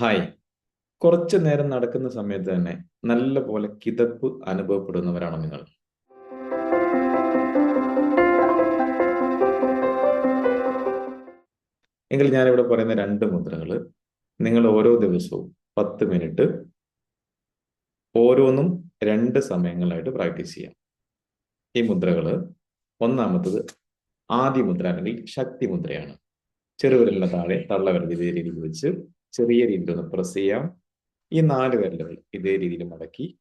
Hi. കുറച്ചു നേരം നടക്കുന്ന സമയത്ത് തന്നെ നല്ല പോലെ കിതപ്പ് അനുഭവപ്പെടുന്നവരാണോ നിങ്ങൾ? എങ്കിൽ ഞാനിവിടെ പറയുന്ന രണ്ട് മുദ്രകൾ നിങ്ങൾ ഓരോ ദിവസവും പത്ത് മിനിറ്റ് ഓരോന്നും രണ്ട് സമയങ്ങളായിട്ട് പ്രാക്ടീസ് ചെയ്യാം. ഈ മുദ്രകൾ ഒന്നാമത്തത് ആദ്യ മുദ്ര അല്ലെങ്കിൽ ശക്തി മുദ്രയാണ്. ചെറുവിരലിന് താഴെ തള്ളവിരൽ ഇതേ വെച്ച് ചെറിയ രീതിയിൽ ഒന്ന് പ്രസ് ചെയ്യാം. ഈ നാല് വിരലുകൾ ഇതേ രീതിയിൽ മടക്കി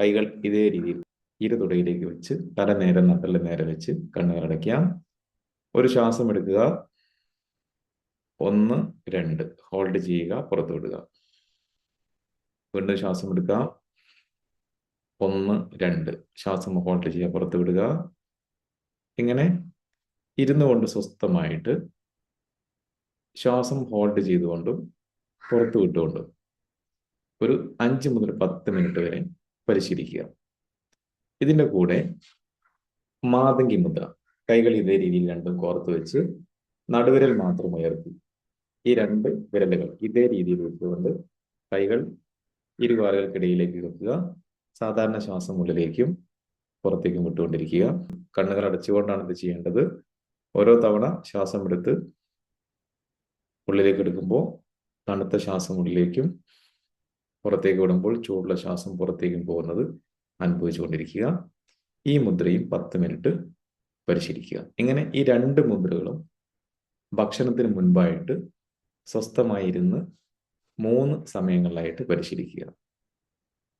കൈകൾ ഇതേ രീതിയിൽ ഇരുതുടയിലേക്ക് വെച്ച് തല നേരെ നട്ടൽ നേരെ വെച്ച് കണ്ണുകൾ അടയ്ക്കാം. ഒരു ശ്വാസം എടുക്കുക. ഒന്ന് രണ്ട്. ഹോൾഡ് ചെയ്യുക പുറത്തു വിടുക. വീണ്ടും ശ്വാസം എടുക്കുക ഒന്ന് രണ്ട്. ശ്വാസം ഹോൾഡ് ചെയ്യുക പുറത്തു വിടുക. ഇങ്ങനെ ഇരുന്നു കൊണ്ട് സ്വസ്ഥമായിട്ട് ശ്വാസം ഹോൾഡ് ചെയ്തുകൊണ്ടും പുറത്തു വിട്ടുകൊണ്ട് ഒരു അഞ്ച് മുതൽ പത്ത് മിനിറ്റ് വരെ പരിശീലിക്കുക. ഇതിന്റെ കൂടെ മാതങ്കി മുദ്ര കൈകൾ ഇതേ രീതിയിൽ രണ്ടും കോർത്ത് വെച്ച് നടുവിരൽ മാത്രം ഉയർത്തി. ഈ രണ്ട് വിരലുകൾ ഇതേ രീതിയിൽ വെച്ചുകൊണ്ട് കൈകൾ ഇരുവാറുകൾക്കിടയിലേക്ക് വെക്കുക സാധാരണ ശ്വാസം ഉള്ളിലേക്കും പുറത്തേക്കും വിട്ടുകൊണ്ടിരിക്കുക. കണ്ണുകൾ അടച്ചുകൊണ്ടാണ് ഇത് ചെയ്യേണ്ടത്. ഓരോ തവണ ശ്വാസം എടുത്ത് ഉള്ളിലേക്ക് എടുക്കുമ്പോൾ തണുത്ത ശ്വാസം ഉള്ളിലേക്കും പുറത്തേക്ക് വിടുമ്പോൾ ചൂടുള്ള ശ്വാസം പുറത്തേക്കും പോകുന്നത് അനുഭവിച്ചുകൊണ്ടിരിക്കുക. ഈ മുദ്രയും പത്ത് മിനിറ്റ് പരിശീലിക്കുക. ഇങ്ങനെ ഈ രണ്ട് മുദ്രകളും ഭക്ഷണത്തിന് മുൻപായിട്ട് സ്വസ്ഥമായിരുന്ന് മൂന്ന് സമയങ്ങളിലായിട്ട് പരിശീലിക്കുക.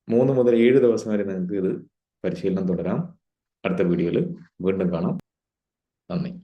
മൂന്ന് മുതൽ ഏഴ് ദിവസം വരെ നിങ്ങൾക്ക് ഇത് പരിശീലനം തുടരാം. അടുത്ത വീഡിയോയിൽ വീണ്ടും കാണാം. നന്ദി.